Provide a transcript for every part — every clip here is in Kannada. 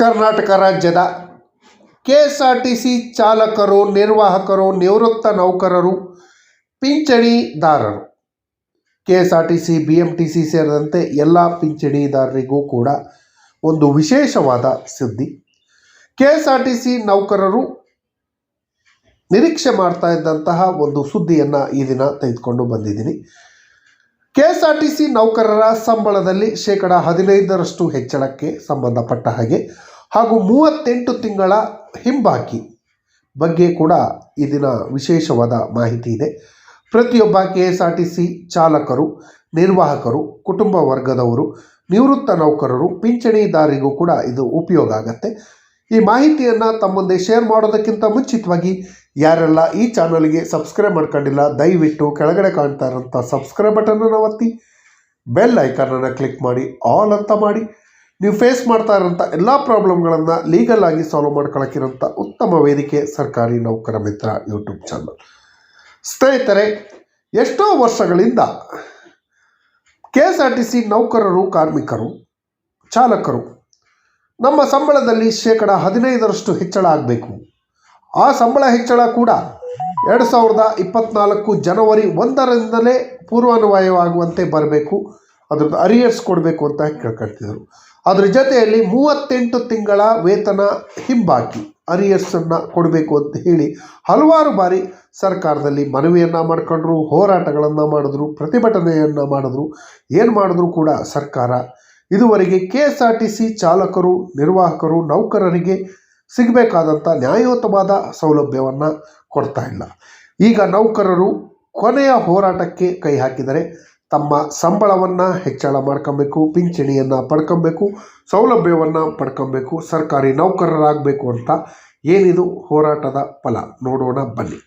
ಕರ್ನಾಟಕ ರಾಜ್ಯದ K S R T C ಚಾಲಕರು, ನಿರ್ವಾಹಕರು, ನಿವೃತ್ತ ನೌಕರರು, ಪಿಂಚಣಿದಾರರು. K S R T C B M T C ಸೇರಿದಂತೆ ಎಲ್ಲ ಪಿಂಚಣಿದಾರರಿಗೂ ಕೂಡ ಒಂದು ವಿಶೇಷವಾದ ಸುದ್ದಿ. K S R T C ನೌಕರರು ನಿರೀಕ್ಷೆ ಮಾಡ್ತಾ ಇದ್ದಂತಹ ಒಂದು ಸುದ್ದಿಯನ್ನು ಈ ದಿನ ತೆಗೆದುಕೊಂಡು ಬಂದಿದ್ದೀನಿ. K S R T C ನೌಕರರ ಸಂಬಳದಲ್ಲಿ ಶೇಕಡ ಹದಿನೈದರಷ್ಟು ಹೆಚ್ಚಳಕ್ಕೆ ಸಂಬಂಧಪಟ್ಟ ಹಾಗೆ ಹಾಗೂ ಮೂವತ್ತೆಂಟು ತಿಂಗಳ ಹಿಂಬಾಕಿ ಬಗ್ಗೆ ಕೂಡ ಇದಿನ ವಿಶೇಷವಾದ ಮಾಹಿತಿ ಇದೆ. ಪ್ರತಿಯೊಬ್ಬ K S R T C ಚಾಲಕರು, ನಿರ್ವಾಹಕರು, ಕುಟುಂಬ ವರ್ಗದವರು, ನಿವೃತ್ತ ನೌಕರರು, ಪಿಂಚಣಿದಾರರಿಗೂ ಕೂಡ ಇದು ಉಪಯೋಗ ಆಗತ್ತೆ. ಈ ಮಾಹಿತಿಯನ್ನು ತಮ್ಮೊಂದೆ ಶೇರ್ ಮಾಡೋದಕ್ಕಿಂತ ಮುಂಚಿತವಾಗಿ ಯಾರೆಲ್ಲ ಈ ಚಾನಲ್ಗೆ ಸಬ್ಸ್ಕ್ರೈಬ್ ಮಾಡ್ಕೊಂಡಿಲ್ಲ, ದಯವಿಟ್ಟು ಕೆಳಗಡೆ ಕಾಣ್ತಾ ಇರೋಂಥ ಸಬ್ಸ್ಕ್ರೈಬ್ ಬಟನನ್ನು ಒತ್ತಿ, ಬೆಲ್ ಐಕನನ್ನು ಕ್ಲಿಕ್ ಮಾಡಿ, ಆಲ್ ಅಂತ ಮಾಡಿ. ನೀವು ಫೇಸ್ ಮಾಡ್ತಾ ಇರೋಂಥ ಎಲ್ಲ ಪ್ರಾಬ್ಲಮ್ಗಳನ್ನು ಲೀಗಲ್ ಆಗಿ ಸಾಲ್ವ್ ಮಾಡ್ಕೊಳಕ್ಕಿರೋಂಥ ಉತ್ತಮ ವೇದಿಕೆ ಸರ್ಕಾರಿ ನೌಕರ ಮಿತ್ರ ಯೂಟ್ಯೂಬ್ ಚಾನಲ್ ಸ್ನೇಹಿತರೆ, ಎಷ್ಟೋ ವರ್ಷಗಳಿಂದ K S R T C ನೌಕರರು, ಕಾರ್ಮಿಕರು, ಚಾಲಕರು ನಮ್ಮ ಸಂಬಳದಲ್ಲಿ ಶೇಕಡ ಹದಿನೈದರಷ್ಟು ಹೆಚ್ಚಳ ಆಗಬೇಕು. ಆ ಸಂಬಳ ಹೆಚ್ಚಳ ಕೂಡ ಎರಡು ಸಾವಿರದ ಇಪ್ಪತ್ತ್ನಾಲ್ಕು ಜನವರಿ ಒಂದರಿಂದಲೇ ಪೂರ್ವಾನ್ವಯವಾಗುವಂತೆ ಬರಬೇಕು. ಅದ್ರದ್ದು ಅರಿಯರ್ಸ್ ಕೊಡಬೇಕು ಅಂತ ಕೇಳ್ಕೊಳ್ತಿದ್ರು ಅದ್ರ ಜೊತೆಯಲ್ಲಿ ಮೂವತ್ತೆಂಟು ತಿಂಗಳ ವೇತನ ಹಿಂಬಾಕಿ ಅರಿಯರ್ಸನ್ನು ಕೊಡಬೇಕು ಅಂತ ಹೇಳಿ ಹಲವಾರು ಬಾರಿ ಸರ್ಕಾರದಲ್ಲಿ ಮನವಿಯನ್ನು ಮಾಡ್ಕೊಂಡ್ರು, ಹೋರಾಟಗಳನ್ನು ಮಾಡಿದ್ರು, ಪ್ರತಿಭಟನೆಯನ್ನು ಮಾಡಿದ್ರು. ಏನು ಮಾಡಿದ್ರು ಕೂಡ ಸರ್ಕಾರ ಇದುವರೆಗೆ K S R T C ಚಾಲಕರು, ನಿರ್ವಾಹಕರು, ನೌಕರರಿಗೆ ಸಿಗಬೇಕಾದಂಥ ನ್ಯಾಯಯುತವಾದ ಸೌಲಭ್ಯವನ್ನು ಕೊಡ್ತಾ ಇಲ್ಲ. ಈಗ ನೌಕರರು ಕೊನೆಯ ಹೋರಾಟಕ್ಕೆ ಕೈ ಹಾಕಿದರೆ ತಮ್ಮ ಸಂಬಳವನ್ನು ಹೆಚ್ಚಳ ಮಾಡ್ಕೊಬೇಕು, ಪಿಂಚಣಿಯನ್ನು ಪಡ್ಕೊಬೇಕು, ಸೌಲಭ್ಯವನ್ನು ಪಡ್ಕೊಬೇಕು, ಸರ್ಕಾರಿ ನೌಕರರಾಗಬೇಕು ಅಂತ ಏನಿದು ಹೋರಾಟದ ಫಲ? ನೋಡೋಣ, ಬನ್ನಿ.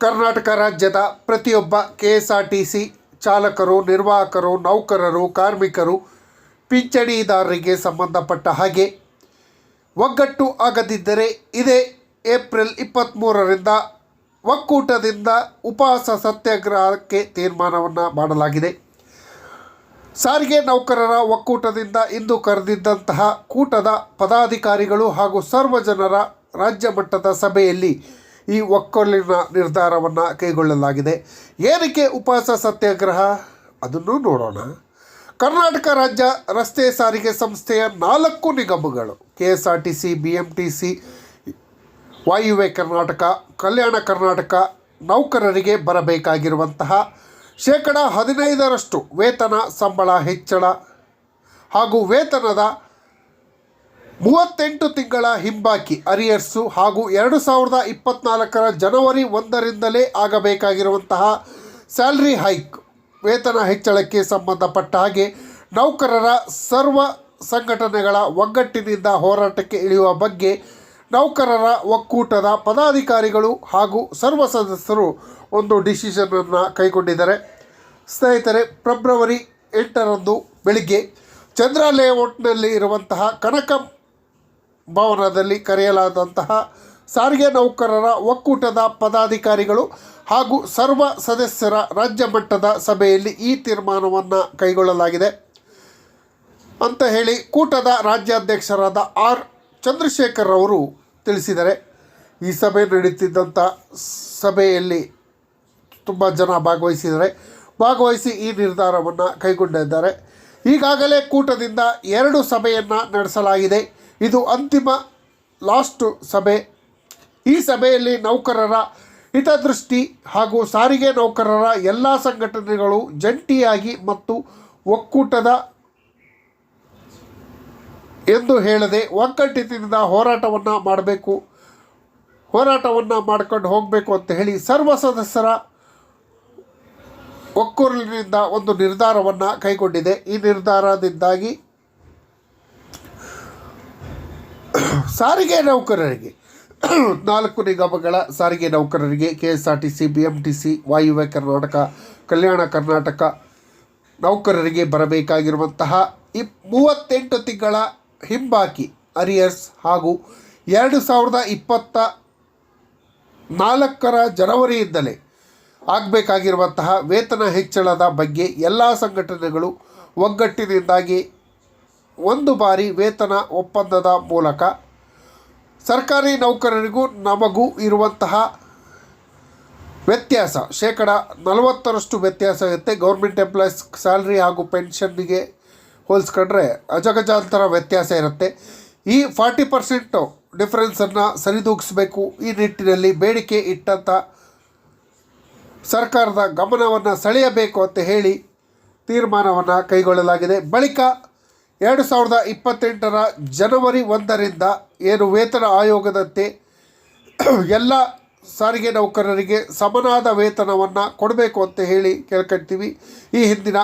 ಕರ್ನಾಟಕ ರಾಜ್ಯದ ಪ್ರತಿಯೊಬ್ಬ K S R T C ಚಾಲಕರು, ನಿರ್ವಾಹಕರು, ನೌಕರರು, ಕಾರ್ಮಿಕರು ಪಿಂಚಣಿದಾರರಿಗೆ ಸಂಬಂಧಪಟ್ಟ ಹಾಗೆ ಒಗ್ಗಟ್ಟು ಆಗದಿದ್ದರೆ ಇದೇ ಏಪ್ರಿಲ್ ಇಪ್ಪತ್ತ್ಮೂರರಿಂದ ಒಕ್ಕೂಟದಿಂದ ಉಪವಾಸ ಸತ್ಯಾಗ್ರಹಕ್ಕೆ ತೀರ್ಮಾನವನ್ನು ಮಾಡಲಾಗಿದೆ. ಸಾರಿಗೆ ನೌಕರರ ಒಕ್ಕೂಟದಿಂದ ಇಂದು ಕರೆದಿದ್ದಂತಹ ಕೂಟದ ಪದಾಧಿಕಾರಿಗಳು ಹಾಗೂ ಸರ್ವ ಜನರ ರಾಜ್ಯ ಮಟ್ಟದ ಸಭೆಯಲ್ಲಿ ಈ ಒಕ್ಕೊಲಿನ ನಿರ್ಧಾರವನ್ನು ಕೈಗೊಳ್ಳಲಾಗಿದೆ. ಏನಕ್ಕೆ ಉಪವಾಸ ಸತ್ಯಾಗ್ರಹ? ಅದನ್ನು ನೋಡೋಣ. ಕರ್ನಾಟಕ ರಾಜ್ಯ ರಸ್ತೆ ಸಾರಿಗೆ ಸಂಸ್ಥೆಯ ನಾಲ್ಕು ನಿಗಮಗಳು K S R T C B M T C ವಾಯುವ್ಯ ಕರ್ನಾಟಕ, ಕಲ್ಯಾಣ ಕರ್ನಾಟಕ ನೌಕರರಿಗೆ ಬರಬೇಕಾಗಿರುವಂತಹ ಶೇಕಡ ಹದಿನೈದರಷ್ಟು ವೇತನ, ಸಂಬಳ ಹೆಚ್ಚಳ ಹಾಗೂ ವೇತನದ ಮೂವತ್ತೆಂಟು ತಿಂಗಳ ಹಿಂಬಾಕಿ ಅರಿಯರ್ಸು ಹಾಗೂ ಎರಡು ಸಾವಿರದ ಇಪ್ಪತ್ತ್ನಾಲ್ಕರ ಜನವರಿ ಒಂದರಿಂದಲೇ ಆಗಬೇಕಾಗಿರುವಂತಹ ಸ್ಯಾಲ್ರಿ ಹೈಕ್ ವೇತನ ಹೆಚ್ಚಳಕ್ಕೆ ಸಂಬಂಧಪಟ್ಟ ಹಾಗೆ ನೌಕರರ ಸರ್ವ ಸಂಘಟನೆಗಳ ಒಗ್ಗಟ್ಟಿನಿಂದ ಹೋರಾಟಕ್ಕೆ ಇಳಿಯುವ ಬಗ್ಗೆ ನೌಕರರ ಒಕ್ಕೂಟದ ಪದಾಧಿಕಾರಿಗಳು ಹಾಗೂ ಸರ್ವ ಸದಸ್ಯರು ಒಂದು ಡಿಸಿಷನನ್ನು ಕೈಗೊಂಡಿದ್ದಾರೆ. ಸ್ನೇಹಿತರೆ, ಫೆಬ್ರವರಿ ಎಂಟರಂದು ಬೆಳಿಗ್ಗೆ ಚಂದ್ರ ಲೇಔಟ್ನಲ್ಲಿ ಇರುವಂತಹ ಕನಕ ಭವನದಲ್ಲಿ ಕರೆಯಲಾದಂತಹ ಸಾರಿಗೆ ನೌಕರರ ಒಕ್ಕೂಟದ ಪದಾಧಿಕಾರಿಗಳು ಹಾಗೂ ಸರ್ವ ಸದಸ್ಯರ ರಾಜ್ಯ ಮಟ್ಟದ ಸಭೆಯಲ್ಲಿ ಈ ತೀರ್ಮಾನವನ್ನು ಕೈಗೊಳ್ಳಲಾಗಿದೆ. ಅಂತ ಹೇಳಿ ಕೂಟದ ರಾಜ್ಯಾಧ್ಯಕ್ಷರಾದ ಆರ್ ಚಂದ್ರಶೇಖರ್ ಅವರು ತಿಳಿಸಿದ್ದಾರೆ ಈ ಸಭೆ ನಡೀತಿದ್ದಂಥ ಸಭೆಯಲ್ಲಿ ತುಂಬ ಜನ ಭಾಗವಹಿಸಿದ್ದಾರೆ ಭಾಗವಹಿಸಿ ಈ ನಿರ್ಧಾರವನ್ನು ಕೈಗೊಂಡಿದ್ದಾರೆ. ಈಗಾಗಲೇ ಕೂಟದಿಂದ ಎರಡು ಸಭೆಯನ್ನು ನಡೆಸಲಾಗಿದೆ. ಇದು ಅಂತಿಮ ಲಾಸ್ಟ್ ಸಭೆ. ಈ ಸಭೆಯಲ್ಲಿ ನೌಕರರ ಹಿತದೃಷ್ಟಿ ಹಾಗೂ ಸಾರಿಗೆ ನೌಕರರ ಎಲ್ಲ ಸಂಘಟನೆಗಳು ಜಂಟಿಯಾಗಿ ಮತ್ತು ಒಕ್ಕೂಟದ ಎಂದು ಹೇಳದೆ ಒಗ್ಗಟ್ಟಿನಿಂದ ಹೋರಾಟವನ್ನು ಮಾಡಬೇಕು. ಹೋರಾಟವನ್ನು ಮಾಡ್ಕೊಂಡು ಹೋಗಬೇಕು ಅಂತ ಹೇಳಿ ಸರ್ವ ಸದಸ್ಯರ ಒಕ್ಕೂರಿನಿಂದ ಒಂದು ನಿರ್ಧಾರವನ್ನು ಕೈಗೊಂಡಿದೆ. ಈ ನಿರ್ಧಾರದಿಂದಾಗಿ ಸಾರಿಗೆ ನೌಕರರಿಗೆ, ನಾಲ್ಕು ನಿಗಮಗಳ ಸಾರಿಗೆ ನೌಕರರಿಗೆ K S R T C B M T C ವಾಯುವ್ಯ ಕರ್ನಾಟಕ, ಕಲ್ಯಾಣ ಕರ್ನಾಟಕ ನೌಕರರಿಗೆ ಬರಬೇಕಾಗಿರುವಂತಹ ಈ ಮೂವತ್ತೆಂಟು ತಿಂಗಳ ಹಿಂಬಾಕಿ, ಅರಿಯರ್ಸ್ ಹಾಗೂ ಎರಡು ಸಾವಿರದ ಇಪ್ಪತ್ತ ನಾಲ್ಕರ ಜನವರಿಯಿಂದಲೇ ಆಗಬೇಕಾಗಿರುವಂತಹ ವೇತನ ಹೆಚ್ಚಳದ ಬಗ್ಗೆ ಎಲ್ಲ ಸಂಘಟನೆಗಳು ಒಗ್ಗಟ್ಟಿನಿಂದಾಗಿ ಒಂದು ಬಾರಿ ವೇತನ ಒಪ್ಪಂದದ ಮೂಲಕ ಸರ್ಕಾರಿ ನೌಕರರಿಗೂ ನಮಗೂ ಇರುವಂತಹ ವ್ಯತ್ಯಾಸ ಶೇಕಡ ನಲವತ್ತರಷ್ಟು ವ್ಯತ್ಯಾಸ ಇರುತ್ತೆ ಗೌರ್ಮೆಂಟ್ ಎಂಪ್ಲಾಯ್ಸ್ ಸ್ಯಾಲ್ರಿ ಹಾಗೂ ಪೆನ್ಷನ್ನಿಗೆ ಹೋಲಿಸ್ಕೊಂಡ್ರೆ ಅಜಗಜಾಂತರ ವ್ಯತ್ಯಾಸ ಇರುತ್ತೆ. ಈ ಫಾರ್ಟಿ ಪರ್ಸೆಂಟು ಡಿಫ್ರೆನ್ಸನ್ನು ಸರಿದೂಗಿಸ್ಬೇಕು. ಈ ನಿಟ್ಟಿನಲ್ಲಿ ಬೇಡಿಕೆ ಇಟ್ಟಂಥ ಸರ್ಕಾರದ ಗಮನವನ್ನು ಸೆಳೆಯಬೇಕು ಅಂತ ಹೇಳಿ ತೀರ್ಮಾನವನ್ನು ಕೈಗೊಳ್ಳಲಾಗಿದೆ. ಬಳಿಕ ಎರಡು ಸಾವಿರದ ಇಪ್ಪತ್ತೆಂಟರ ಜನವರಿ ಒಂದರಿಂದ ಏನು ವೇತನ ಆಯೋಗದಂತೆ ಎಲ್ಲ ಸಾರಿಗೆ ನೌಕರರಿಗೆ ಸಮನಾದ ವೇತನವನ್ನು ಕೊಡಬೇಕು ಅಂತ ಹೇಳಿ ಕೇಳ್ಕೊಳ್ತೀವಿ ಈ ಹಿಂದಿನ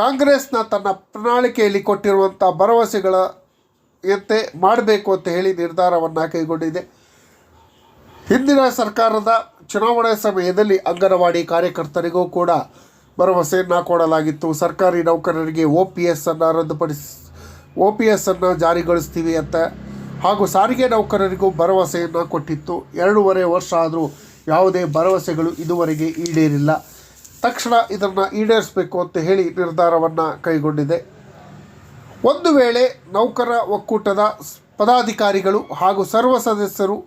ಕಾಂಗ್ರೆಸ್ನ ತನ್ನ ಪ್ರಣಾಳಿಕೆಯಲ್ಲಿ ಕೊಟ್ಟಿರುವಂಥ ಭರವಸೆಗಳ ಯಂತೆ ಮಾಡಬೇಕು ಅಂತ ಹೇಳಿ ನಿರ್ಧಾರವನ್ನು ಕೈಗೊಂಡಿದೆ. ಹಿಂದಿನ ಸರ್ಕಾರದ ಚುನಾವಣೆ ಸಮಯದಲ್ಲಿ ಅಂಗನವಾಡಿ ಕಾರ್ಯಕರ್ತರಿಗೂ ಕೂಡ ಭರವಸೆಯನ್ನು ಕೊಡಲಾಗಿತ್ತು. ಸರ್ಕಾರಿ ನೌಕರರಿಗೆ ಒ ಪಿ ಎಸ್ ಅನ್ನು ರದ್ದುಪಡಿಸಿ ಒ ಪಿ ಎಸ್ ಅನ್ನು ಜಾರಿಗೊಳಿಸ್ತೀವಿ ಅಂತ ಹಾಗೂ ಸಾರಿಗೆ ನೌಕರರಿಗೂ ಭರವಸೆಯನ್ನು ಕೊಟ್ಟಿತ್ತು. ಎರಡೂವರೆ ವರ್ಷ ಆದರೂ ಯಾವುದೇ ಭರವಸೆಗಳು ಇದುವರೆಗೆ ಈಡೇರಿಲ್ಲ. ತಕ್ಷಣ ಇದನ್ನು ಈಡೇರಿಸಬೇಕು ಅಂತ ಹೇಳಿ ನಿರ್ಧಾರವನ್ನು ಕೈಗೊಂಡಿದೆ. ಒಂದು ವೇಳೆ ನೌಕರ ಒಕ್ಕೂಟದ ಪದಾಧಿಕಾರಿಗಳು ಹಾಗೂ ಸರ್ವ ಸದಸ್ಯರು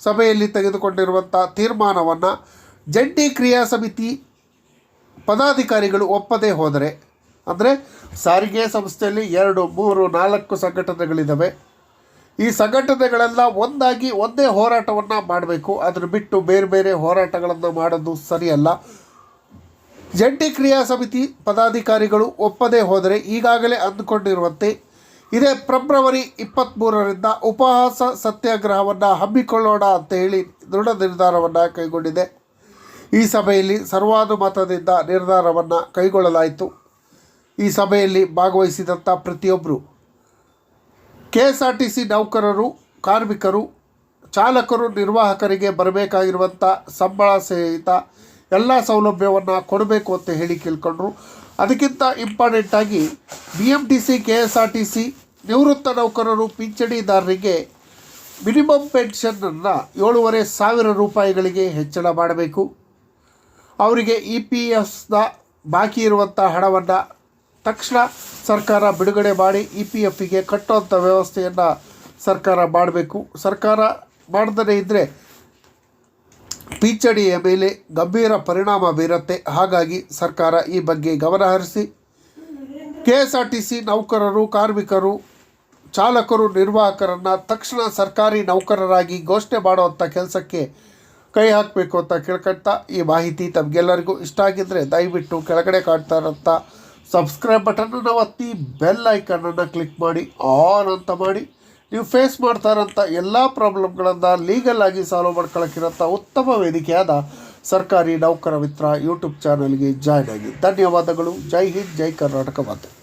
ಸಭೆಯಲ್ಲಿ ತೆಗೆದುಕೊಂಡಿರುವಂಥ ತೀರ್ಮಾನವನ್ನು ಜಂಟಿ ಕ್ರಿಯಾ ಸಮಿತಿ ಪದಾಧಿಕಾರಿಗಳು ಒಪ್ಪದೇ ಹೋದರೆ, ಅಂದರೆ ಸಾರಿಗೆ ಸಂಸ್ಥೆಯಲ್ಲಿ ಎರಡು, ಮೂರು, ನಾಲ್ಕು ಸಂಘಟನೆಗಳಿದ್ದಾವೆ ಈ ಸಂಘಟನೆಗಳೆಲ್ಲ ಒಂದಾಗಿ ಒಂದೇ ಹೋರಾಟವನ್ನು ಮಾಡಬೇಕು. ಅದನ್ನು ಬಿಟ್ಟು ಬೇರೆ ಬೇರೆ ಹೋರಾಟಗಳನ್ನು ಮಾಡೋದು ಸರಿಯಲ್ಲ. ಜಂಟಿ ಕ್ರಿಯಾ ಸಮಿತಿ ಪದಾಧಿಕಾರಿಗಳು ಒಪ್ಪದೇ ಹೋದರೆ ಈಗಾಗಲೇ ಅಂದುಕೊಂಡಿರುವಂತೆ ಇದೇ ಫೆಬ್ರವರಿ ಇಪ್ಪತ್ತ್ಮೂರರಿಂದ ಉಪವಾಸ ಸತ್ಯಾಗ್ರಹವನ್ನು ಹಮ್ಮಿಕೊಳ್ಳೋಣ ಅಂತ ಹೇಳಿ ದೃಢ ನಿರ್ಧಾರವನ್ನು ಕೈಗೊಂಡಿದೆ. ಈ ಸಭೆಯಲ್ಲಿ ಸರ್ವಾನುಮತದಿಂದ ನಿರ್ಧಾರವನ್ನು ಕೈಗೊಳ್ಳಲಾಯಿತು. ಈ ಸಭೆಯಲ್ಲಿ ಭಾಗವಹಿಸಿದಂಥ ಪ್ರತಿಯೊಬ್ಬರು ಕೆ ಎಸ್ ನೌಕರರು, ಕಾರ್ಮಿಕರು, ಚಾಲಕರು, ನಿರ್ವಾಹಕರಿಗೆ ಬರಬೇಕಾಗಿರುವಂಥ ಸಂಬಳ ಸಹಿತ ಎಲ್ಲ ಸೌಲಭ್ಯವನ್ನು ಕೊಡಬೇಕು ಅಂತ ಹೇಳಿ ಕೇಳ್ಕೊಂಡ್ರು. ಅದಕ್ಕಿಂತ ಇಂಪಾರ್ಟೆಂಟಾಗಿ B M T C K S R T C ನಿವೃತ್ತ ನೌಕರರು, ಪಿಂಚಣಿದಾರರಿಗೆ ಮಿನಿಮಮ್ ಪೆನ್ಷನ್ನನ್ನು ಏಳೂವರೆ ಸಾವಿರ ರೂಪಾಯಿಗಳಿಗೆ ಹೆಚ್ಚಳ ಮಾಡಬೇಕು. ಅವರಿಗೆ ಇ ಪಿ ಎಫ್ನ ಬಾಕಿ ಇರುವಂಥ ಹಣವನ್ನು ತಕ್ಷಣ ಸರ್ಕಾರ ಬಿಡುಗಡೆ ಮಾಡಿ ಇ ಪಿ ಎಫ್ಗೆ ಕಟ್ಟುವಂಥ ವ್ಯವಸ್ಥೆಯನ್ನು ಸರ್ಕಾರ ಮಾಡಬೇಕು. ಸರ್ಕಾರ ಮಾಡದೇ ಇದ್ದರೆ ಪಿಂಚಣಿಯ ಮೇಲೆ ಗಂಭೀರ ಪರಿಣಾಮ ಬೀರುತ್ತೆ. ಹಾಗಾಗಿ ಸರ್ಕಾರ ಈ ಬಗ್ಗೆ ಗಮನ ಹರಿಸಿ. K S R T C ನೌಕರರು, ಕಾರ್ಮಿಕರು, ಚಾಲಕರು, ನಿರ್ವಾಹಕರನ್ನು ತಕ್ಷಣ ಸರ್ಕಾರಿ ನೌಕರರಾಗಿ ಘೋಷಣೆ ಮಾಡುವಂಥ ಕೆಲಸಕ್ಕೆ ಕೈ ಹಾಕಬೇಕು ಅಂತ ಕೇಳ್ಕೊಳ್ತಾ ಈ ಮಾಹಿತಿ ತಮಗೆಲ್ಲರಿಗೂ ಇಷ್ಟ ಆಗಿದ್ದರೆ ದಯವಿಟ್ಟು ಕೆಳಗಡೆ ಕಾಣ್ತಾ ಇರೋಂಥ ಸಬ್ಸ್ಕ್ರೈಬ್ ಬಟನನ್ನು ಒತ್ತಿ, ಬೆಲ್ ಐಕನನ್ನು ಕ್ಲಿಕ್ ಮಾಡಿ, ಆನ್ ಅಂತ ಮಾಡಿ. ನೀವು ಫೇಸ್ ಮಾಡ್ತಾ ಇರೋಂಥ ಎಲ್ಲ ಪ್ರಾಬ್ಲಮ್ಗಳನ್ನು ಲೀಗಲ್ ಆಗಿ ಸಾಲ್ವ್ ಮಾಡ್ಕೊಳ್ಳೋಕ್ಕಿರೋಂಥ ಉತ್ತಮ ವೇದಿಕೆಯಾದ ಸರ್ಕಾರಿ ನೌಕರ ಮಿತ್ರ ಯೂಟ್ಯೂಬ್ ಚಾನಲ್ಗೆ ಜಾಯ್ನ್ ಆಗಿ. ಧನ್ಯವಾದಗಳು. ಜೈ ಹಿಂದ್, ಜೈ ಕರ್ನಾಟಕ ಮಾತೆ.